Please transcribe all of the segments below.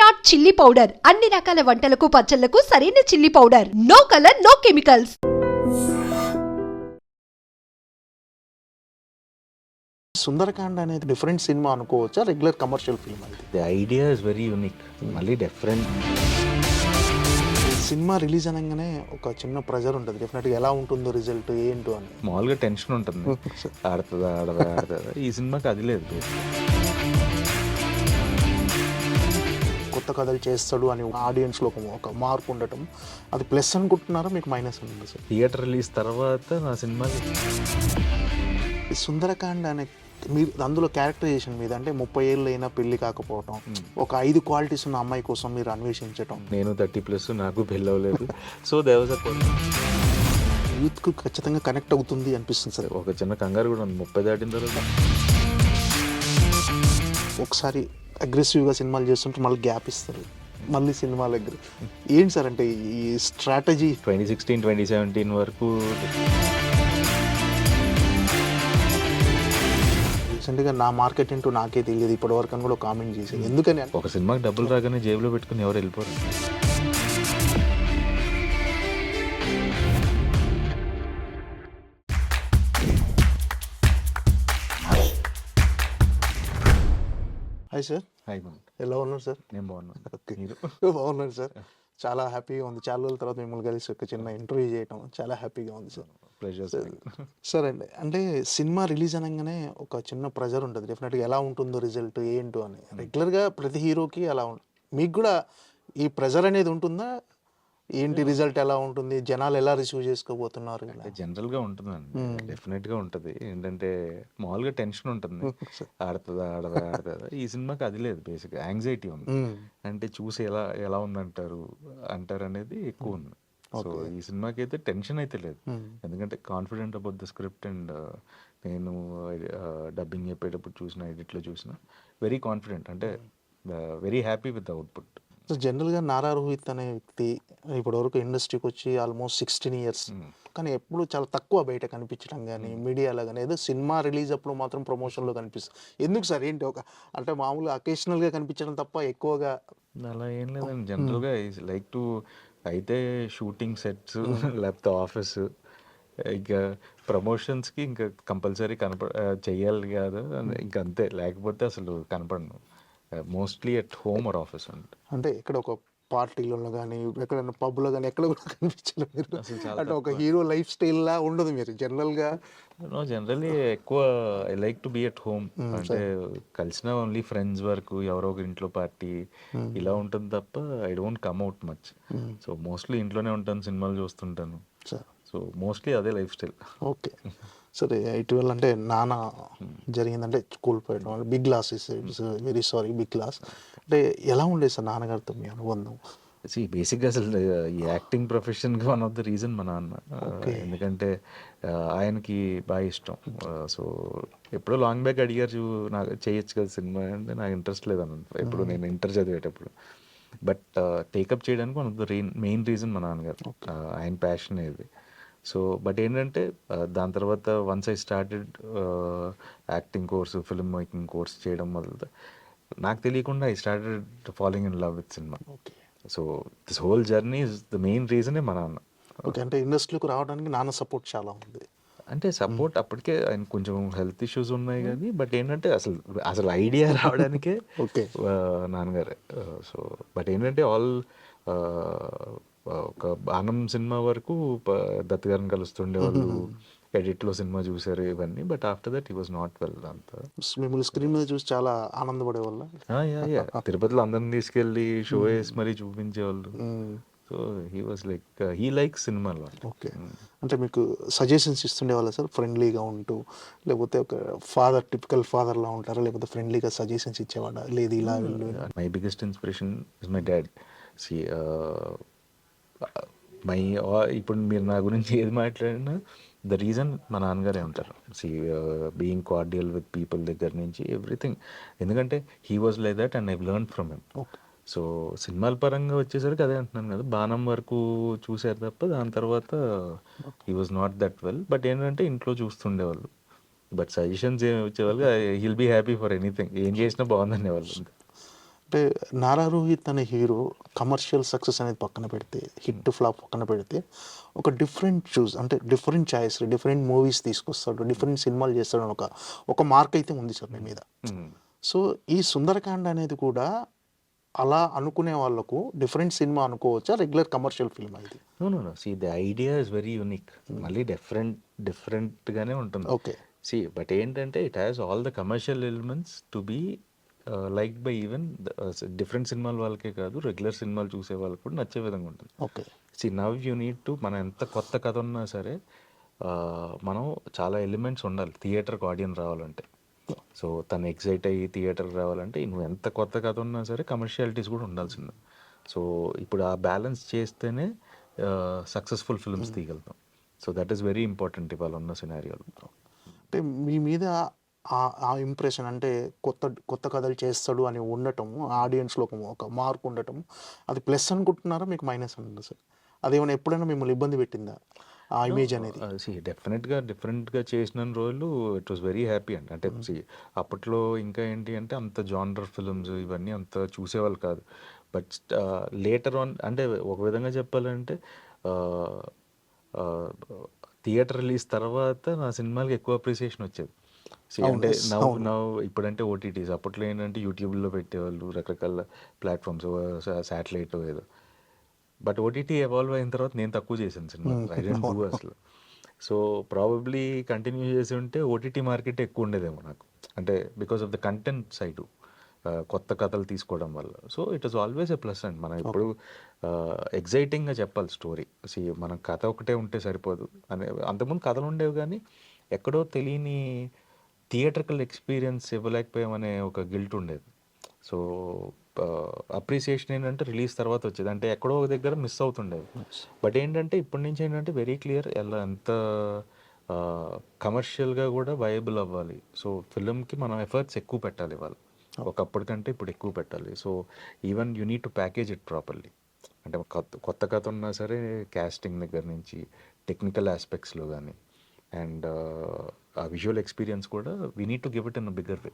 Virat chilli powder. అన్ని రకాల వంటలకు పచ్చళ్ళకు సరైన chilli powder. No colour no chemicals. Sundarakanda అనేది డిఫరెంట్ సినిమా అనుకోవచ్చా? రెగ్యులర్ కమర్షియల్ ఫిల్మ్ అది? The idea is very unique మళ్ళీ డిఫరెంట్ సినిమా రిలీజ్ అనగానే ఒక చిన్న ప్రెజర్ ఉంటుంది. డెఫినెట్గా ఎలా ఉంటుందో రిజల్ట్ ఏంటో అని. మామూలుగా టెన్షన్ ఉంటుంది. ఆడుతుందా ఆడదా ఆడుతుందా ఈ సినిమాకి అది లేదు. కొత్త కథలు చేస్తాడు అని ఆడియన్స్లో ఒక ఒక మార్పు ఉండటం. అది ప్లస్ అనుకుంటున్నారా? మీకు మైనస్ ఉంది సార్ థియేటర్ రిలీజ్ తర్వాత నా సినిమాకి ఈ సుందరకాండ అనే మీరు అందులో క్యారెక్టరైజేషన్ మీద అంటే ముప్పై ఏళ్ళు అయినా పెళ్ళి కాకపోవటం ఒక ఐదు క్వాలిటీస్ ఉన్న అమ్మాయి కోసం మీరు అన్వేషించటం. నేను థర్టీ ప్లస్ నాకు పెళ్ళి అవ్వలేదు సో దేవస యూత్కు ఖచ్చితంగా కనెక్ట్ అవుతుంది అనిపిస్తుంది సార్. ఒక చిన్న కంగారు కూడా ముప్పై దాటిన తర్వాత. ఒకసారి అగ్రెసివ్గా సినిమాలు చేస్తుంటే మళ్ళీ గ్యాప్ ఇస్తారు. మళ్ళీ సినిమాల దగ్గర. ఏంటి సార్ అంటే ఈ strategy? Twenty sixteen twenty seventeen వరకు రీసెంట్గా నా మార్కెట్ ఏంటో నాకే తెలియదు. ఇప్పటి వరకు అని కూడా కామెంట్ చేశాను ఎందుకని ఒక సినిమాకి డబ్బులు రాగానే జేబులో పెట్టుకుని ఎవరు వెళ్ళిపోరు. హాయ్ సార్ హాయ్ ఎలా ఉన్నారు సార్ నేను బాగున్నాను. బాగున్నారు సార్ చాలా హ్యాపీగా ఉంది. చాలా రోజుల తర్వాత మిమ్మల్ని కలిసి ఒక చిన్న ఇంటర్వ్యూ చేయటం చాలా హ్యాపీగా ఉంది సార్ సరే అండి అంటే సినిమా రిలీజ్ అనగానే ఒక చిన్న ప్రెజర్ ఉంటుంది. డెఫినెట్గా ఎలా ఉంటుందో రిజల్ట్ ఏంటో అని. రెగ్యులర్గా ప్రతి హీరోకి అలా ఉంటుంది మీకు కూడా ఈ ప్రెజర్ అనేది ఉంటుందా? ఏంటి రిజల్ట్ ఎలా ఉంటుంది? జనాలు ఎలా రిసీవ్ చేసుకోబోతున్నారు ఇలా? జనరల్గా ఉంటుందండి. డెఫినెట్గా ఉంటుంది. ఏంటంటే మామూలుగా టెన్షన్ ఉంటుంది. ఆడుతుందా ఆడదా ఆడుతుందా ఈ సినిమాకి అది లేదు బేసిక్ యాంగ్జైటీ ఉంది. మ్మ్. అంటే చూసి ఎలా ఎలా ఉందంటారు అంటారు అనేది ఎక్కువ ఉంది. సో ఈ సినిమాకి అయితే టెన్షన్ అయితే లేదు. ఎందుకంటే confident about the script and నేను డబ్బింగ్ చెప్పేటప్పుడు చూసిన ఎడిట్లో చూసిన వెరీ కాన్ఫిడెంట్ అంటే very happy with the output జనరల్గా నారా రోహిత్ అనే వ్యక్తి ఇప్పటివరకు ఇండస్ట్రీకి వచ్చి ఆల్మోస్ట్ సిక్స్టీన్ ఇయర్స్ కానీ ఎప్పుడు చాలా తక్కువ బయట కనిపించడం కానీ మీడియాలో కానీ ఏదో సినిమా రిలీజ్ అప్పుడు మాత్రం ప్రమోషన్లో కనిపిస్తుంది. ఎందుకు సార్? ఏంటి ఒక అంటే మామూలుగా అకేషనల్గా కనిపించడం తప్ప ఎక్కువగా అలా ఏం లేదండి. జనరల్గా లైక్ టు అయితే షూటింగ్ సెట్స్ లేకపోతే ఆఫీస్ ఇంకా ప్రమోషన్స్కి ఇంకా కంపల్సరీ కనప ఆ, చెయ్యాలి కాదు. ఇంకా అంతే లేకపోతే అసలు కనపడను. Mostly at home or office అండి అంటే ఇక్కడ ఒక పార్టీలలో కానీ ఎక్కడైనా పబ్లో కానీ ఎక్కడ కూడా కనిపించలేదు మీరు. అంటే ఒక హీరో లైఫ్ స్టైల్ లా ఉండదు మీరు. జనరల్గా నో జనరలీ ఎక్కువ I like to be at home అంటే కలిసిన ఓన్లీ ఫ్రెండ్స్ వరకు ఎవరో ఒక ఇంట్లో పార్టీ ఇలా ఉంటుంది తప్ప I don't come out much so mostly ఇంట్లోనే ఉంటాను సినిమాలు చూస్తుంటాను. సో మోస్ట్లీ అదే లైఫ్ స్టైల్ ఓకే సరే ఇటీవల అంటే నాన్న జరిగిందంటే కోల్పోయడం big loss is it's very sorry big loss. అంటే ఎలా ఉండేది సార్ నాన్నగారితో మీ అనుబంధం? సి బేసిక్గా అసలు ఈ యాక్టింగ్ ప్రొఫెషన్కి వన్ ఆఫ్ ద రీజన్ మా నాన్న. Uh, ఎందుకంటే uh, ఆయనకి బాగా ఇష్టం. సో ఎప్పుడో లాంగ్ బ్యాక్ అడిగారు చూ నాకు చేయొచ్చు కదా సినిమా అంటే నాకు ఇంట్రెస్ట్ లేదన్న ఎప్పుడు నేను ఇంటర్ చదివేటప్పుడు. బట్ టేకప్ చేయడానికి one of the main reason మా నాన్నగారు. Uh, ఆయన ప్యాషన్ ఇది సో బట్ ఏంటంటే దాని తర్వాత once I started acting course film making course చేయడం మొదలు నాకు తెలియకుండా I started following in love with cinema. Okay. So this whole journey is the main రీజనే మా నాన్న. ఓకే అంటే ఇండస్ట్రీకి రావడానికి నాన్న సపోర్ట్ చాలా ఉంది. అంటే సపోర్ట్ అప్పటికే ఆయన కొంచెం హెల్త్ ఇష్యూస్ ఉన్నాయి కానీ బట్ ఏంటంటే అసలు అసలు ఐడియా రావడానికే ఓకే. నాన్నగారే. సో బట్ ఏంటంటే ఆల్ ఒక బాణం సినిమా వరకు దత్ గారిని కలుస్తుండే వాళ్ళు ఎడిట్లో సినిమా చూసారు ఇవన్నీ but after that he was not well అంతా. మిమ్మల్ని స్క్రీన్ మీద చూసి చాలా ఆనందపడే వల్ల. తిరుపతిలో అందరిని తీసుకెళ్ళి షో వేసి మరీ చూపించేవాళ్ళు. So he was like he like సినిమాలో ఓకే. అంటే మీకు సజెషన్స్ ఇస్తుండే వాళ్ళ సార్? ఫ్రెండ్లీగా ఉంటూ లేకపోతే ఒక ఫాదర్ టిపికల్ ఫాదర్ లా ఉంటారా? లేకపోతే ఫ్రెండ్లీగా సజెషన్స్ ఇచ్చేవాడా లేదు ఇలా my biggest inspiration is my dad. See my ఇప్పుడు మీరు నా గురించి ఏది మాట్లాడినా ద రీజన్ మా నాన్నగారే ఉంటారు. See being cordial with people దగ్గర నుంచి ఎవ్రీథింగ్. ఎందుకంటే he was like that and I learn from him. So సినిమాల పరంగా వచ్చేసరికి అదే అంటున్నాను కదా బాణం వరకు చూశారు తప్ప దాని తర్వాత he was not that well. But ఏంటంటే ఇంట్లో చూస్తుండేవాళ్ళు. బట్ సజెషన్స్ ఏమి వచ్చేవాళ్ళు he'll be happy for anything. ఏం చేసినా బాగుందనే వాళ్ళు అంటే నారా రోహిత్ అనే హీరో కమర్షియల్ సక్సెస్ అనేది పక్కన పెడితే హిట్ ఫ్లాప్ పక్కన పెడితే ఒక డిఫరెంట్ చూస్ అంటే డిఫరెంట్ చాయిస్ డిఫరెంట్ మూవీస్ తీసుకొస్తాడు డిఫరెంట్ సినిమాలు చేస్తాడు అని ఒక ఒక మార్క్ అయితే ఉంది సార్ మీ మీద. సో ఈ సుందరకాండ అనేది కూడా అలా అనుకునే వాళ్ళకు డిఫరెంట్ సినిమా అనుకోవచ్చా? రెగ్యులర్ కమర్షియల్ ఫిల్మ్ ఇది? No no no. See the idea is very unique మళ్ళీ డిఫరెంట్ డిఫరెంట్గానే ఉంటుంది. ఓకే. సి బట్ ఏంటంటే it has all the commercial elements to be like by even different సినిమాల వాళ్ళకే కాదు రెగ్యులర్ సినిమాలు చూసే వాళ్ళకి కూడా నచ్చే విధంగా ఉంటుంది. Okay. See now you need to మన ఎంత కొత్త కథ ఉన్నా సరే మనం చాలా ఎలిమెంట్స్ ఉండాలి. థియేటర్కి ఆడియన్స్ రావాలంటే. సో తను ఎగ్జైట్ అయ్యి థియేటర్కి రావాలంటే నువ్వు ఎంత కొత్త కథ ఉన్నా సరే కమర్షియాలిటీస్ కూడా ఉండాల్సిందే. సో ఇప్పుడు ఆ బ్యాలెన్స్ చేస్తేనే successful films తీయగలుగుతాం. So that is very important ఇవాళ ఉన్న సినారియోలో అంటే మీ మీద ఆ- ఇంప్రెషన్ అంటే కొత్త కొత్త కథలు చేస్తాడు అని ఉండటం ఆడియన్స్లో ఒక ఒక మార్పు ఉండటం అది ప్లస్ అనుకుంటున్నారా మీకు మైనస్ అంటారు సార్? అదేమైనా ఎప్పుడైనా మిమ్మల్ని ఇబ్బంది పెట్టిందా ఆ ఇమేజ్ అనేది? సి డెఫినెట్గా డిఫరెంట్గా చేసిన రోజులు ఇట్ వాస్ వెరీ హ్యాపీ అండి. అంటే సి అప్పట్లో ఇంకా ఏంటి అంటే అంత జానర్ ఫిల్మ్స్ ఇవన్నీ అంత చూసేవాళ్ళు కాదు. బట్ లేటర్ ఆన్ అంటే ఒక విధంగా చెప్పాలంటే థియేటర్ రిలీజ్ తర్వాత నా సినిమాలకి ఎక్కువ అప్రిసియేషన్ వచ్చేది. అంటే నవ్వు. నవ్వు ఇప్పుడంటే ఓటీటీస్ అప్పట్లో ఏంటంటే యూట్యూబ్లో పెట్టేవాళ్ళు రకరకాల ప్లాట్ఫామ్స్ శాటిలైట్ ఏదో. బట్ ఓటీటీ ఎవాల్వ్ అయిన తర్వాత నేను తక్కువ చేశాను సినిమా. ఐ డెంట్ డూ అసలు. సో ప్రాబబ్లీ కంటిన్యూ చేసి ఉంటే ఓటీటీ మార్కెట్ ఎక్కువ ఉండేదేమో నాకు. అంటే because of the content side కొత్త కథలు తీసుకోవడం వల్ల. So it was always a plus and. మనం ఇప్పుడు ఎగ్జైటింగ్గా చెప్పాలి స్టోరీ సి మన కథ ఒకటే ఉంటే సరిపోదు. అనే అంతకుముందు కథలు ఉండేవి కానీ ఎక్కడో తెలియని థియేటర్కల్ ఎక్స్పీరియన్స్ ఇవ్వలేకపోయామనే ఒక గిల్ట్ ఉండేది. సో అప్రిసియేషన్ ఏంటంటే రిలీజ్ తర్వాత వచ్చేది. అంటే ఎక్కడో ఒక దగ్గర మిస్ అవుతుండేది. బట్ ఏంటంటే ఇప్పటి నుంచి ఏంటంటే వెరీ క్లియర్ ఎలా ఎంత కమర్షియల్గా కూడా వయబుల్ అవ్వాలి. సో ఫిల్మ్కి మనం ఎఫర్ట్స్ ఎక్కువ పెట్టాలి వాళ్ళు ఒకప్పటికంటే ఇప్పుడు ఎక్కువ పెట్టాలి. So even you need to package it properly. అంటే కొత్త కొత్త కథ ఉన్నా సరే కాస్టింగ్ దగ్గర నుంచి టెక్నికల్ ఆస్పెక్ట్స్లో కానీ అండ్ ఆ విజువల్ ఎక్స్పీరియన్స్ కూడా we need to give it in bigger way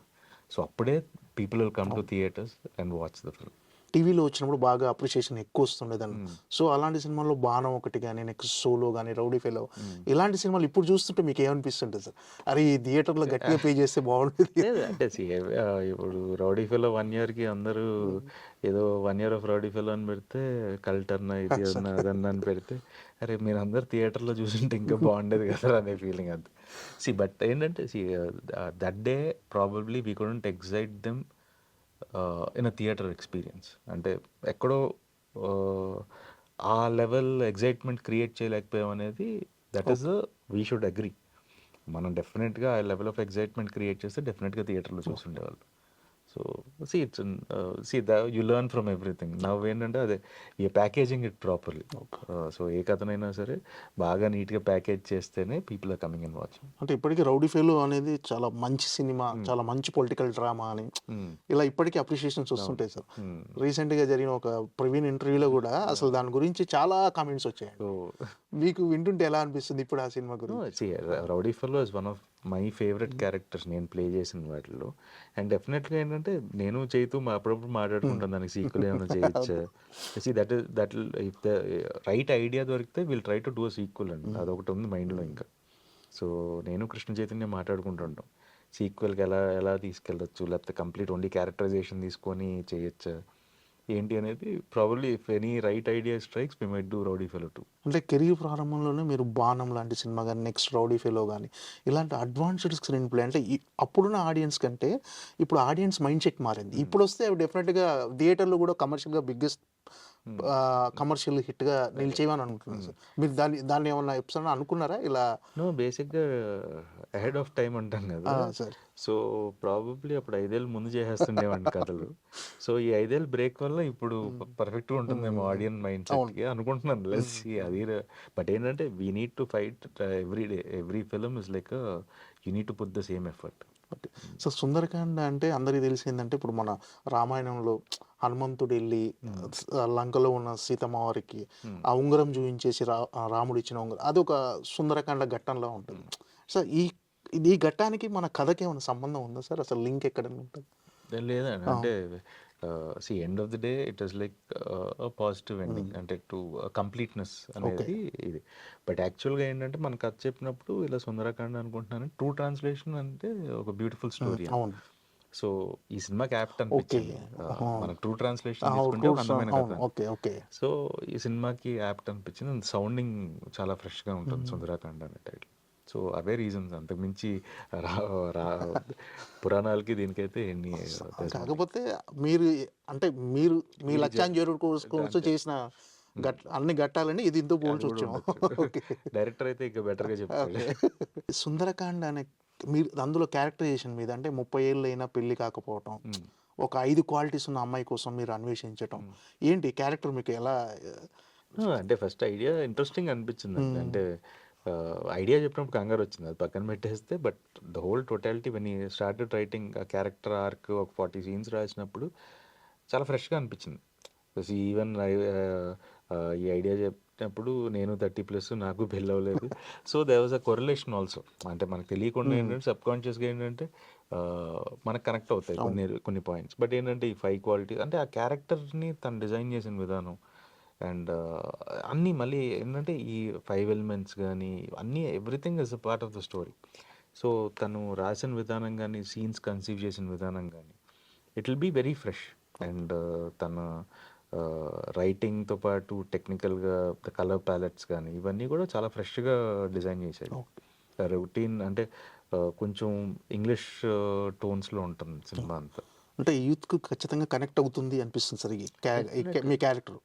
so అప్పుడే people will come to theatres and watch the film టీవీలో వచ్చినప్పుడు బాగా అప్రిషియేషన్ ఎక్కువ వస్తుండేదాన్ని. సో అలాంటి సినిమాల్లో బాణం ఒకటి కానీ నెక్స్ట్ సోలో కానీ రౌడీ ఫెలో ఇలాంటి సినిమాలు ఇప్పుడు చూస్తుంటే మీకు ఏమనిపిస్తుంటుంది సార్? అరే ఈ థియేటర్లో గట్టిగా పే చేస్తే బాగుంటుంది అంటే ఇప్పుడు రౌడీ ఫెలో వన్ ఇయర్కి అందరూ ఏదో one year of rowdy fellow అని పెడితే కల్టర్న ఇది అన్న అదన్న అని పెడితే అరే మీరు అందరు థియేటర్లో చూసింటే ఇంకా బాగుండేది కదా అనే ఫీలింగ్ అంతే. సి బట్ ఏంటంటే see that day probably we couldn't excite them in a theatre experience అంటే ఎక్కడో uh, ఆ లెవెల్ ఎగ్జైట్మెంట్ క్రియేట్ చేయలేకపోయాం అనేది that is we should agree మనం డెఫినెట్గా ఆ లెవెల్ ఆఫ్ ఎగ్జైట్మెంట్ క్రియేట్ చేస్తే డెఫినెట్గా థియేటర్లో చూసుండేవాళ్ళు so see it's see the you learn from everything నవ్వు ఏంటంటే అదే ఈ ప్యాకేజింగ్ ఇట్ ప్రాపర్లీ సో ఏ కథనైనా సరే బాగా నీట్గా ప్యాకేజ్ చేస్తేనే people are coming and watching అంటే ఇప్పటికీ రౌడీ ఫెలో అనేది చాలా మంచి సినిమా చాలా మంచి పొలిటికల్ డ్రామా అని ఇలా ఇప్పటికీ అప్రిషియేషన్స్ వస్తుంటాయి సార్. రీసెంట్గా జరిగిన ఒక ప్రవీణ్ ఇంటర్వ్యూలో కూడా అసలు దాని గురించి చాలా కామెంట్స్ వచ్చాయి మీకు వింటుంటే ఎలా అనిపిస్తుంది ఇప్పుడు ఆ సినిమా గురించి? Rowdy fellow is one of my favourite characters నేను ప్లే చేసిన వాటిలో అండ్ డెఫినెట్గా ఏంటంటే నేను చేతూ మా అప్పుడప్పుడు మాట్లాడుకుంటాను దానికి సీక్వెల్ ఏమైనా చేయొచ్చా? See that that if the right idea దొరికితే will try to do a sequel అండి. అదొకటి ఉంది మైండ్లో ఇంకా. సో నేను కృష్ణ చైతన్య మాట్లాడుకుంటుంటాం సీక్వెల్కి ఎలా ఎలా తీసుకెళ్ళొచ్చు? లేకపోతే కంప్లీట్ ఓన్లీ క్యారెక్టరైజేషన్ తీసుకొని చేయొచ్చా? ఏంటి అనేది probably if any right idea strikes we might do rowdy fellow too అంటే కెరీర్ ప్రారంభంలోనే మీరు బాణం లాంటి సినిమా కానీ నెక్స్ట్ రౌడీ ఫెలో కానీ ఇలాంటి అడ్వాన్స్డ్ స్క్రీన్ ప్లే అంటే అప్పుడున్న ఆడియన్స్ కంటే ఇప్పుడు ఆడియన్స్ మైండ్ సెట్ మారింది ఇప్పుడు వస్తే అవి డెఫినెట్గా థియేటర్లో కూడా కమర్షియల్గా బిగ్గెస్ట్ కమర్షియల్ హిట్గా నిలిచేవని అనుకుంటున్నాను సార్. మీరు దాన్ని దాన్ని ఏమన్నా ఎపిసోడ్ అనుకున్నారా? ఇలా నో బేసిక్గా అహెడ్ ఆఫ్ టైం అంటాం కదా. సార్. సో ప్రాబబ్లీ అప్పుడు ఐదేళ్ళు ముందు చేసేస్తుండేవండి కథలు. సో ఈ ఐదేళ్ళు బ్రేక్ వల్ల ఇప్పుడు పర్ఫెక్ట్గా ఉంటుందేమో ఆడియన్ మైండ్ సెట్కి అనుకుంటున్నాను. లెస్ అది బట్ ఏంటంటే we need to fight every day every film is like you need to put the same effort so Sundarakanda అంటే అందరికీ తెలిసిందంటే ఇప్పుడు మన రామాయణంలో హనుమంతుడు వెళ్ళి లంకలో ఉన్న సీతమ్మవారికి ఆ ఉంగరం చూపించేసి రా రాముడు ఇచ్చిన ఉంగరం. అది ఒక సుందరకాండ ఘట్టంలో ఉంటుంది. సో ఈ ఈ ఘట్టానికి మన కథకి ఏమైనా సంబంధం ఉందా సార్? అసలు లింక్ ఎక్కడ ఉంటుంది? లేదండి. అంటే see end of the day it is like positive ending అంటే టు కంప్లీట్నెస్ అనేది ఇది. బట్ యాక్చువల్గా ఏంటంటే మనకు కథ చెప్పినప్పుడు ఇలా సుందరకాండ అనుకుంటున్నాను. ట్రూ ట్రాన్స్లేషన్ అంటే ఒక బ్యూటిఫుల్ స్టోరీ అవును. సో ఈ సినిమా క్యాప్ట్ అనిపించింది Uh, మన ట్రూ ట్రాన్స్లేషన్ తీసుకుంటే ఒక అందమైన కథ. Okay okay. సో ఈ సినిమాకి యాప్ట్ అనిపించింది సౌండింగ్ చాలా ఫ్రెష్గా ఉంటుంది సుందరాకాండ అనే టైటిల్. సో అవే రీజన్స్. అంతకుమించి రా రా పురాణాలకి దీనికైతే ఎన్ని కాకపోతే మీరు అంటే మీరు మీ లక్ష్యాన్ని కోసం చేసిన గట్ అన్ని గట్టాలని ఇది ఇంతో పోల్చి వచ్చాము ఓకే. డైరెక్టర్ అయితే ఇక బెటర్గా చెప్తాడు సుందరకాండ అనే మీరు అందులో క్యారెక్టరైజేషన్ మీద అంటే ముప్పై ఏళ్ళు అయినా పెళ్ళి కాకపోవటం ఒక ఐదు క్వాలిటీస్ ఉన్న అమ్మాయి కోసం మీరు అన్వేషించటం ఏంటి క్యారెక్టర్ మీకు ఎలా అంటే ఫస్ట్ ఐడియా ఇంట్రెస్టింగ్ అనిపించింది. అంటే ఐడియా చెప్పినప్పుడు కంగారు వచ్చింది. అది పక్కన పెట్టేస్తే but the whole totality when he started writing ఆ క్యారెక్టర్ ఆర్క్ ఒక ఫార్టీ సీన్స్ రాసినప్పుడు చాలా ఫ్రెష్గా అనిపించింది. ఈవెన్ ఈ ఐడియా చెప్పినప్పుడు నేను థర్టీ ప్లస్ నాకు పెళ్ళి అవ్వలేదు. So there was a correlation also అంటే మనకు తెలియకుండా ఏంటంటే సబ్ కాన్షియస్గా ఏంటంటే మనకు కనెక్ట్ అవుతాయి కొన్ని కొన్ని పాయింట్స్ బట్ ఏంటంటే ఈ ఫైవ్ క్వాలిటీ అంటే ఆ క్యారెక్టర్ని తను డిజైన్ చేసిన విధానం అండ్ అన్నీ మళ్ళీ ఏంటంటే ఈ ఫైవ్ ఎలిమెంట్స్ కానీ అన్నీ everything is a part of the story so తను రాసిన విధానం కానీ సీన్స్ కన్సీవ్ చేసిన విధానం కానీ it will be very fresh and తన రైటింగ్తో పాటు టెక్నికల్గా ద కలర్ ప్యాలెట్స్ కానీ ఇవన్నీ కూడా చాలా ఫ్రెష్గా డిజైన్ చేశాడు రొటీన్ అంటే కొంచెం ఇంగ్లీష్ టోన్స్లో ఉంటుంది సినిమా అంతా. అంటే యూత్కు ఖచ్చితంగా కనెక్ట్ అవుతుంది అనిపిస్తుంది సార్ మీ క్యారెక్టర్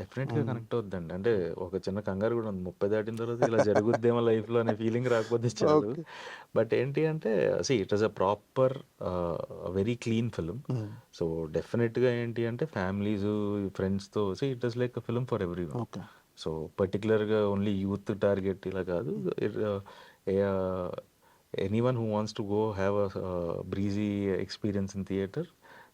డెఫినెట్గా కనెక్ట్ అవుద్దండి. అంటే ఒక చిన్న కంగారు కూడా ఉంది. ముప్పై దాటిన తర్వాత ఇలా జరుగుద్దేమో లైఫ్లో అనే ఫీలింగ్ రాకపోతే చాలు. బట్ ఏంటి అంటే see it is a proper very clean film so డెఫినెట్గా ఏంటి అంటే ఫ్యామిలీస్ ఫ్రెండ్స్తో see it is like a film for everyone okay. So పర్టికులర్గా ఓన్లీ యూత్ టార్గెట్ ఇలా కాదు. Anyone who wants to go have a breezy experience in theatre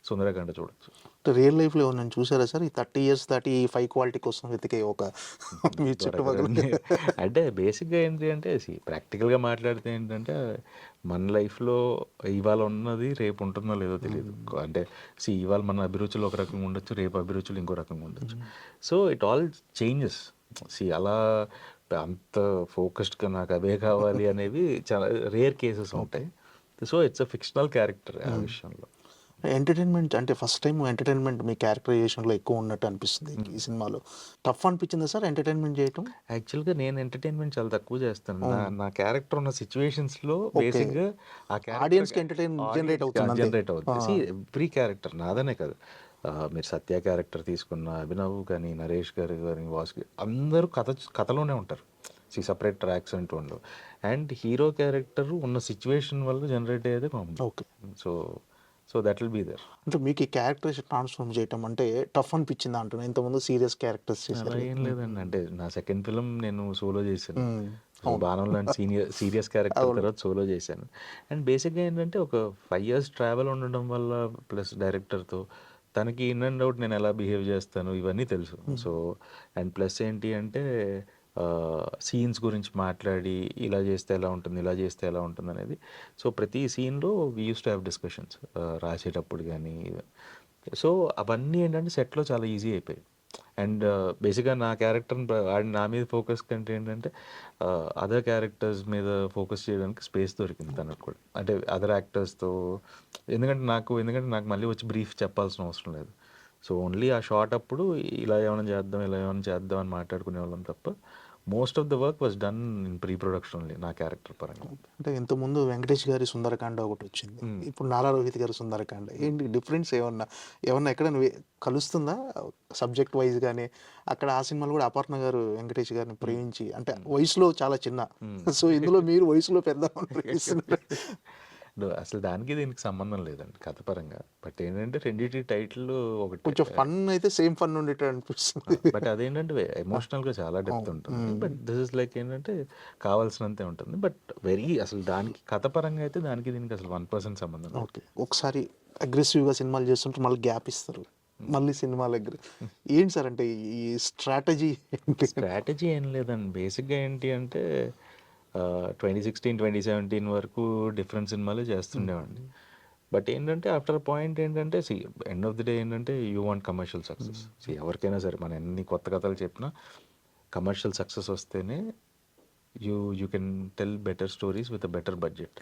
Sundarakanda చూడొచ్చు. Real లైఫ్లో ఎవరైనా చూసారా సార్? ఈ థర్టీ ఇయర్స్ ఈ ఫైవ్ క్వాలిటీ కోసం వెతికే ఒక మీ చుట్టుపక్కల అంటే బేసిక్గా ఏంటి అంటే ప్రాక్టికల్గా మాట్లాడితే ఏంటంటే మన లైఫ్లో ఇవాళ ఉన్నది రేపు ఉంటుందో లేదో తెలియదు. అంటే సి ఇవాళ మన అభిరుచులు ఒక రకంగా ఉండొచ్చు రేపు అభిరుచులు ఇంకో రకంగా ఉండొచ్చు. So it all changes see అలా అంత ఫోకస్డ్గా నాకు అవే కావాలి అనేవి చాలా రేర్ కేసెస్ ఉంటాయి. So it's a fictional character ఆ విషయంలో. ఎంటర్టైన్మెంట్ అంటే ఫస్ట్ టైం ఎంటర్టైన్మెంట్ మీ క్యారెక్టరైజేషన్లో ఎక్కువ ఉన్నట్టు అనిపిస్తుంది ఈ సినిమాలో. టఫ్ అనిపించిందా సార్ ఎంటర్టైన్మెంట్ చేయటం? యాక్చువల్గా నేను ఎంటర్టైన్మెంట్ చాలా తక్కువ చేస్తాను. నా క్యారెక్టర్ ఉన్న సిచ్యువేషన్స్లో బేసిక్గా ఆ Audience కి entertain generate అవుతుంది. జనరేట్ అవుతుంది ఎవ్రీ క్యారెక్టర్ నాదనే కాదు. మీరు సత్య క్యారెక్టర్ తీసుకున్న అభినవ్ కానీ నరేష్ గారు కానీ వాసు అందరూ కథ కథలోనే ఉంటారు. సి సపరేట్ ట్రాక్స్ అంటూ ఉండవు. అండ్ హీరో క్యారెక్టర్ ఉన్న సిచ్యువేషన్ వల్ల జనరేట్ అయ్యేది common okay. So so that will be there అంటే మీకు ఈ క్యారెక్టర్స్ ట్రాన్స్ఫార్మ్ చేయటం అంటే టఫ్ అనిపించింది అంటున్నా? ఇంతకుముందు సీరియస్ క్యారెక్టర్స్ చేశారు. ఏం లేదండి. అంటే నా సెకండ్ ఫిలిం నేను సోలో చేశాను. బాణం లాంటి సీనియర్ సీరియస్ క్యారెక్టర్ తర్వాత సోలో చేశాను. అండ్ బేసిక్గా ఏంటంటే ఒక ఫైవ్ ఇయర్స్ ట్రావెల్ ఉండడం వల్ల ప్లస్ డైరెక్టర్తో తనకి ఇన్ అండ్ అవుట్ నేను ఎలా బిహేవ్ చేస్తాను ఇవన్నీ తెలుసు. సో అండ్ ప్లస్ ఏంటి అంటే సీన్స్ గురించి మాట్లాడి ఇలా చేస్తే ఎలా ఉంటుంది ఇలా చేస్తే ఎలా ఉంటుంది అనేది. సో ప్రతి సీన్లో we use to have discussions రాసేటప్పుడు కానీ సో అవన్నీ ఏంటంటే సెట్లో చాలా ఈజీ అయిపోయాయి. అండ్ బేసిక్గా నా క్యారెక్టర్ నా మీద ఫోకస్ కంటే ఏంటంటే అదర్ క్యారెక్టర్స్ మీద ఫోకస్ చేయడానికి స్పేస్ దొరికింది తనకు కూడా. అంటే అదర్ యాక్టర్స్తో ఎందుకంటే నాకు ఎందుకంటే నాకు మళ్ళీ వచ్చి బ్రీఫ్ చెప్పాల్సిన అవసరం లేదు. సో ఓన్లీ ఆ షార్ట్ అప్పుడు ఇలా ఏమైనా చేద్దాం ఇలా ఏమైనా చేద్దాం అని మాట్లాడుకునే వాళ్ళం తప్ప most of the work was done in pre production నా క్యారెక్టర్ పరంగా. అంటే ఇంతకుముందు వెంకటేష్ గారి సుందరకాండ ఒకటి వచ్చింది. ఇప్పుడు నారా రోహిత్ గారి సుందరకాండ. ఏంటి డిఫరెన్స్ ఏమన్నా? ఏమన్నా ఎక్కడ కలుస్తుందా? సబ్జెక్ట్ వైజ్ కానీ అక్కడ ఆ సినిమాలో కూడా అపర్ణ గారు వెంకటేష్ గారిని ప్రేమించి అంటే వయసులో చాలా చిన్న. సో ఇందులో మీరు వయసులో పెద్ద ప్రేమిస్తున్నారు అసలు దానికి దీనికి సంబంధం లేదండి కథ పరంగా బట్ ఏంటంటే రెండింటి టైటిల్ ఒకటి కొంచెం ఫన్ అయితే సేమ్ ఫన్ ఉండేటట్టు అనిపిస్తుంది. బట్ అదేంటంటే ఎమోషనల్గా చాలా డెప్త్ ఉంటుంది. బట్ దిస్ ఇస్ లైక్ ఏంటంటే కావాల్సినంతే ఉంటుంది. బట్ వెరీ అసలు దానికి కథ పరంగా అయితే దానికి దీనికి అసలు వన్ పర్సెంట్ సంబంధం. ఓకే. ఒకసారి అగ్రెసివ్గా సినిమాలు చేస్తుంటే మళ్ళీ గ్యాప్ ఇస్తారు. మళ్ళీ సినిమాలు దగ్గర ఏంటి సార్ అంటే ఈ స్ట్రాటజీ స్ట్రాటజీ ఏం లేదండి. బేసిక్గా ఏంటి అంటే ట్వంటీ సిక్స్టీన్ ట్వంటీ సెవెంటీన్ వరకు డిఫరెంట్ సినిమాలు చేస్తుండేవాడిని. బట్ ఏంటంటే ఆఫ్టర్ పాయింట్ ఏంటంటే see end of the day ఏంటంటే you want commercial success see ఎవరికైనా సరే మనం ఎన్ని కొత్త కథలు చెప్పినా కమర్షియల్ సక్సెస్ వస్తేనే you you can tell better stories with a better budget